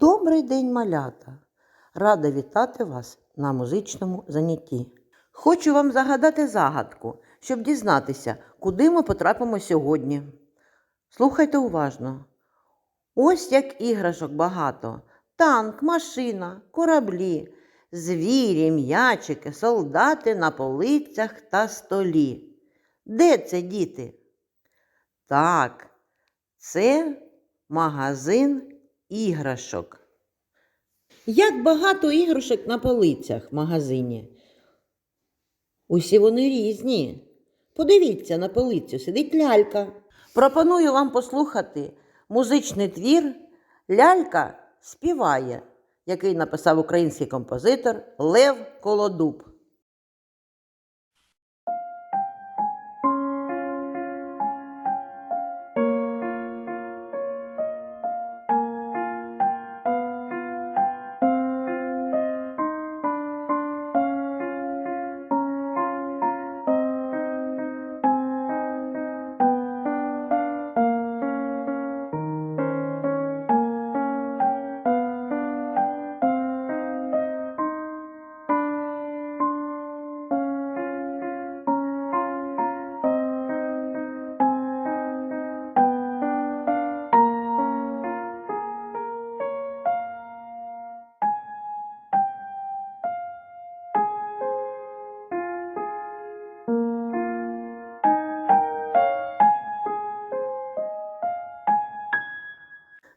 Добрий день, малята! Рада вітати вас на музичному занятті. Хочу вам загадати загадку, щоб дізнатися, куди ми потрапимо сьогодні. Слухайте уважно. Ось як іграшок багато: танк, машина, кораблі, звірі, м'ячики, солдати на полицях та столі. Де це діти? Так, це магазин іграшок. Як багато іграшок на полицях в магазині. Усі вони різні. Подивіться, на полицю сидить лялька. Пропоную вам послухати музичний твір Лялька співає, який написав український композитор Лев Колодуб.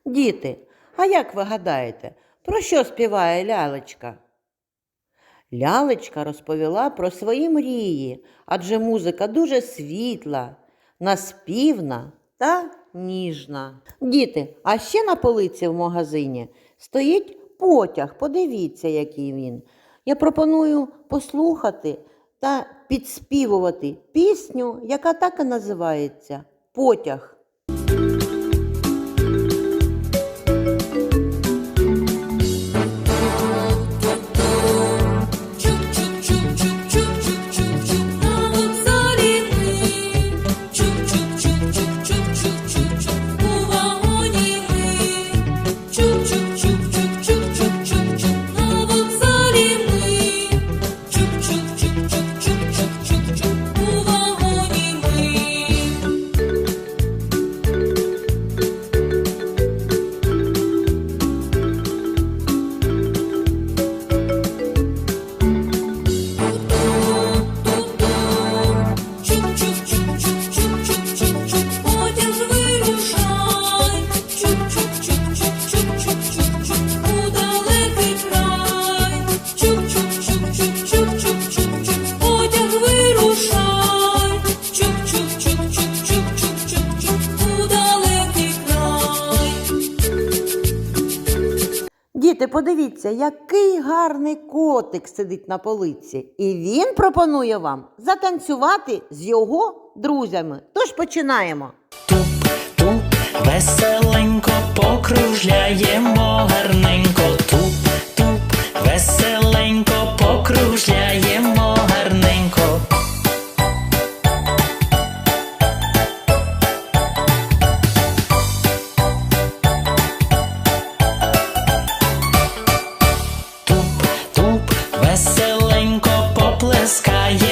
Діти, а як ви гадаєте, про що співає лялечка? Лялечка розповіла про свої мрії, адже музика дуже світла, наспівна та ніжна. Діти, а ще на полиці в магазині стоїть потяг. Подивіться, який він. Я пропоную послухати та підспівувати пісню, яка так і називається Потяг. Діти, подивіться, який гарний котик сидить на полиці. І він пропонує вам затанцювати з його друзями. Тож починаємо. Туп-туп, веселенько покружляємо гарненько. Туп-туп, веселенько покружляємо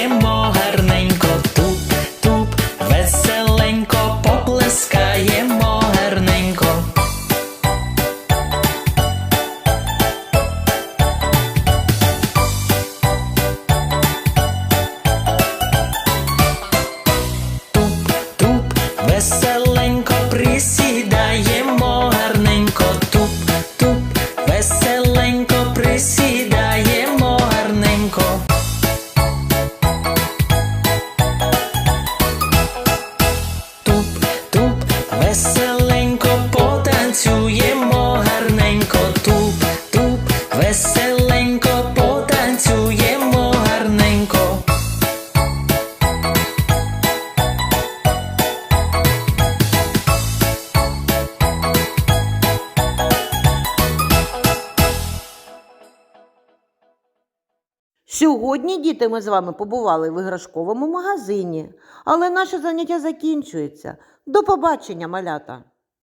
more. Сьогодні, діти, ми з вами побували в іграшковому магазині, але наше заняття закінчується. До побачення, малята!